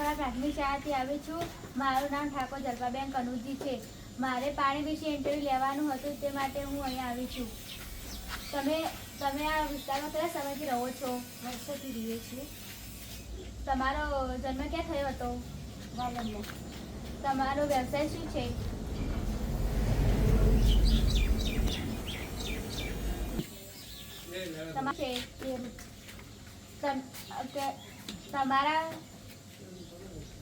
નાનાપરા પ્રાથમિક શાળાથી આવી છું. મારું નામ ઠાકોર જલ્પાબેન કનુજી છે. મારે પાણી વિશે ઇન્ટરવ્યૂ લેવાનું હતું તે માટે હું અહીંયા આવી છું. તમે તમે આ વિસ્તારમાં કયા સમયથી રહો છો? વર્ષોથી રહીએ છીએ. તમારો જન્મ ક્યાં થયો હતો? વાલમમાં તમારો વ્યવસાય શું છે? તમા- છે તમ- તમારા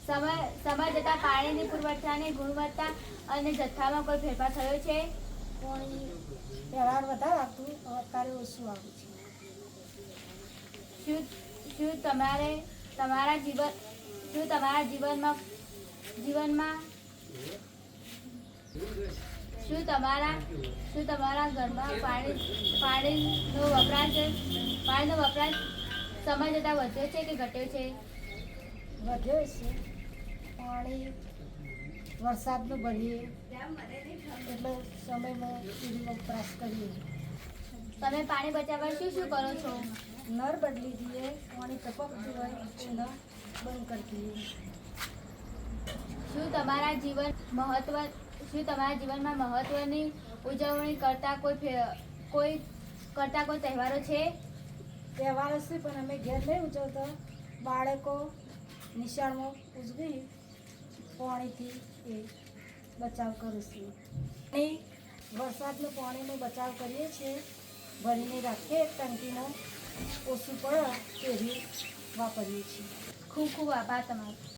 સમય સમય જતાં પાણીની પુરવઠાની ગુણવત્તા અને જથ્થામાં કોઈ ફેરફાર થયો છે? પાણી વ્યવહાર વધારે આવતું અત્યારે ઓછું આવે છે. શું શું તમારે તમારા જીવન શું તમારા જીવનમાં જીવનમાં શું તમારા શું તમારા ઘરમાં પાણી પાણીનો વપરાશ પાણીનો વપરાશ સમય જતાં વધ્યો છે કે ઘટ્યો છે? વધ્યો છે. પાણી વરસાદનું ભરીએ. એટલે સમયમાં પૂરી વપરાશ કરીએ. તમે પાણી બચાવવા શું શું કરો છો? નળ બદલી દઈએ પાણી ટપકતું હોય તો બંધ કરી દઈએ. શું તમારા જીવન મહત્વ શું તમારા જીવનમાં મહત્વની ઉજવણી કરતા કોઈ કોઈ કરતા કોઈ તહેવારો છે? તહેવારો છે પણ અમે ઘેર નહીં ઉજવતા. બાળકો નિશાળમાં ઉજવી પાણીથી એ બચાવ કરીશું. અને વરસાદનું પાણીનો બચાવ કરીએ છીએ, ભરીને રાખીએ, ટંકીનો ઓછું પડે તેવી વાપરીએ છીએ. ખૂબ ખૂબ આભાર તમારો.